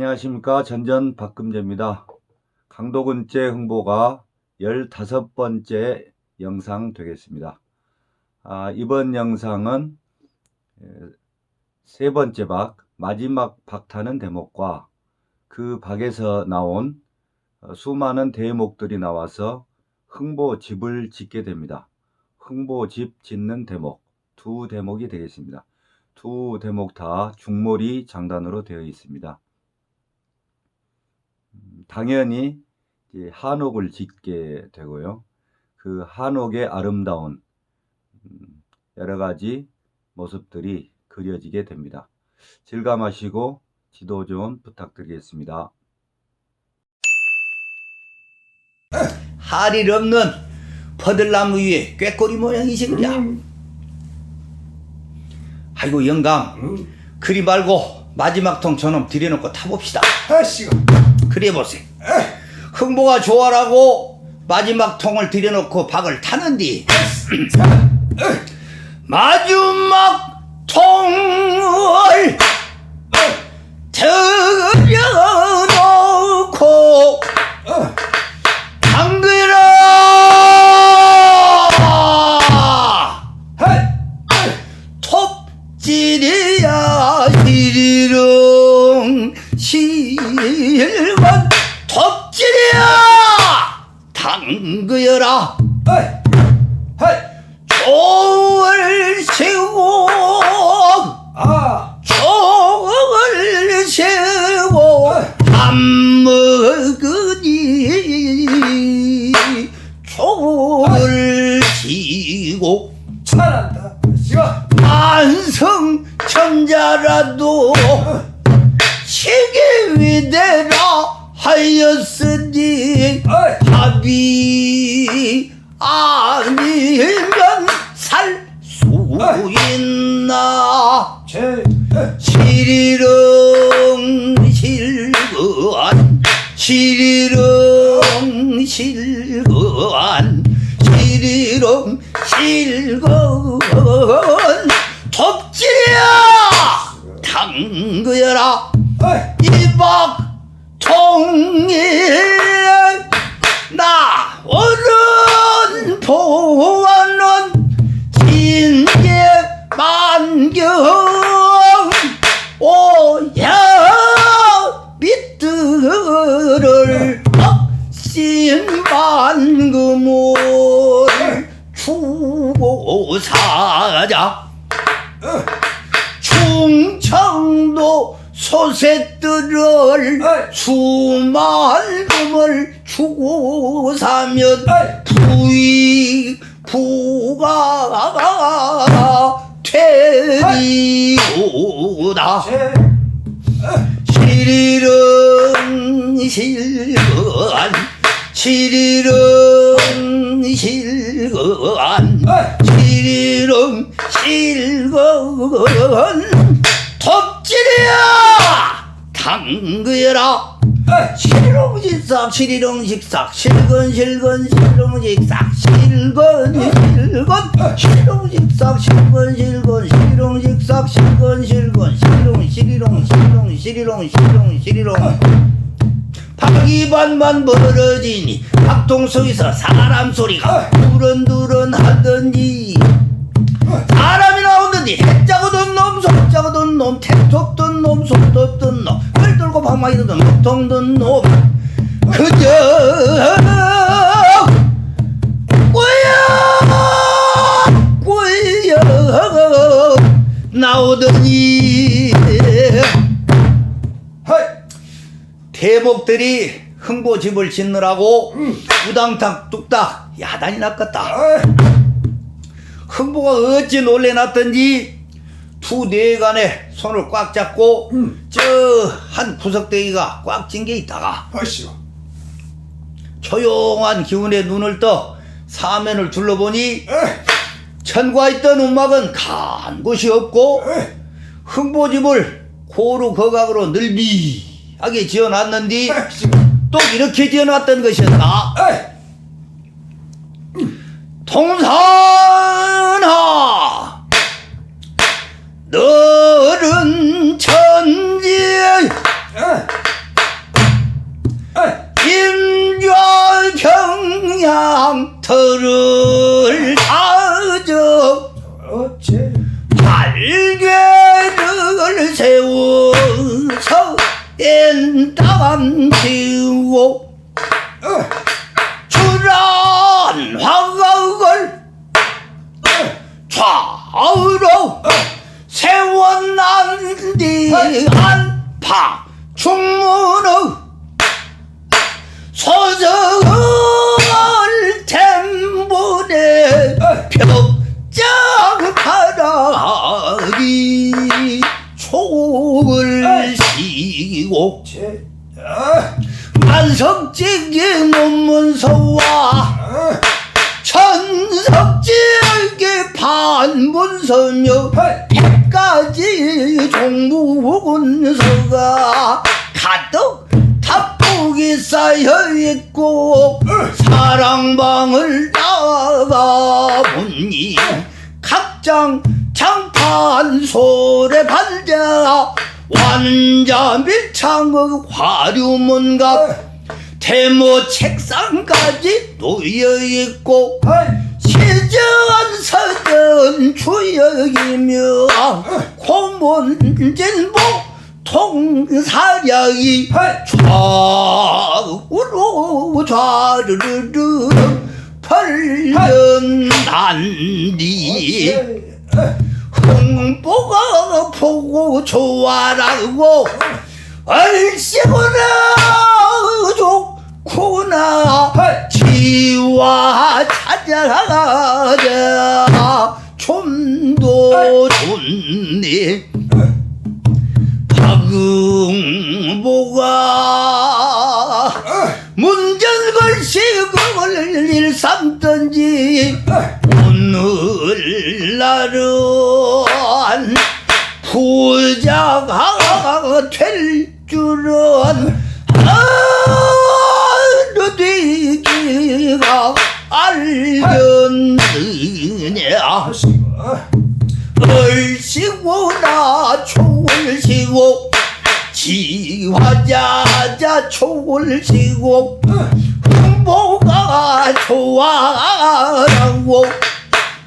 안녕하십니까 전전 박금재입니다. 강도근제 흥보가 15번째 영상 되겠습니다. 아, 이번 영상은 에, 세 번째 박 마지막 박타는 대목과 그 박에서 나온 어, 수많은 대목들이 나와서 흥보 집을 짓게 됩니다. 흥보 집 짓는 대목 두 대목이 되겠습니다. 두 대목 다 중몰이 장단으로 되어 있습니다. 음, 당연히 이제 한옥을 짓게 되고요. 그 한옥의 아름다운 음, 여러 가지 모습들이 그려지게 됩니다. 질감하시고 지도 좀 부탁드리겠습니다. 할일 없는 퍼들나무 위에 꾀꼬리 모양이지 그랴 아이고 영감 그리 말고 마지막 통 저놈 들여놓고 타봅시다 아씨가 그래 보세요 흥보가 좋아라고 마지막 통을 들여놓고 박을 타는디. 마지막 통을 들 실건 톱질이야! 당그여라! 종을 세우고 종을 세우고 밥 먹으니 종을 지고 잘한다. 만성 천자라도 세계 위대라 하였으니 합이 아니면 살 수 있나? 제 시리릉 실건 시리릉 실건 시리릉 실건 만경 오야 밑들을 신반금을 주고 사자. 충청도 소새들을. 수만금을 주고 사면 부익 부가 제 시리릉 실건 시리릉 실건 시리릉 실건 톱질이야! 당그여라 실롱식삭 실롱식삭 실건 실건 실롱식삭 실건 실건 실롱식삭 실건 실건 실롱식삭 실건 실건 실롱 시리롱 실롱 시리롱 실롱 시리롱 박이반만 벌어지니 박동석에서 사람 소리가 두런두런 하던지. 사람이 나오는데 해짜고든 놈, 손짜고든 놈, 택톱든 놈, 손톱든 놈, 걸 들고 방망이 든 놈, 녹통 든 놈, 그저 꼬야 꼬야 나오더니. 대목들이 흥보집을 짓느라고 우당탕 뚝딱 야단이 났겠다. 흥보가 어찌 놀래놨던지 두 뇌간에 손을 꽉 잡고 저한 구석대기가 꽉 찐 게 있다가 아씨가 조용한 기운에 눈을 떠 사면을 둘러보니 천과 있던 움막은 간 곳이 없고 흥보집을 고루 거각으로 늘비하게 지어놨는디 또 이렇게 지어놨던 것이었다 동산아 장터를 다져 날개를 세워서 엔땅 띄우고 주란 화각을 좌우로 세워난디 안파 충문의 만석지기 논문서와 아, 천석지기 판문서며 헐 백가지 종무군서가 가득 타쁘게 쌓여있고 사랑방을 나가보니 각장 장판 소래 반자 완자 밀창의 화류문갑 대모 책상까지 놓여 있고 헐 시전 서전 주역이며 고문진보 통사량이 헐 좌우로 좌르르르 펄련단디 흥보가 보고 좋아라고 얼씨구나. 좋 구나 헐. 지와 찾아가자. 좀도 좋네 박응보가 문전걸식을 일삼던지 오늘날은 부자가 될 줄은 알겠느냐 얼씨구나 초을 시고 지화자자 초을 시고 흥보가 좋아라고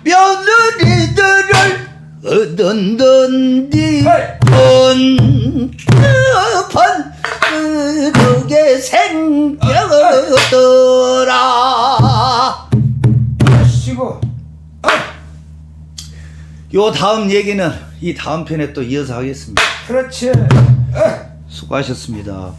며느리들을 헐. 언급한 그덕에 생 요 다음 얘기는 이 다음 편에 또 이어서 하겠습니다. 그렇지. 수고하셨습니다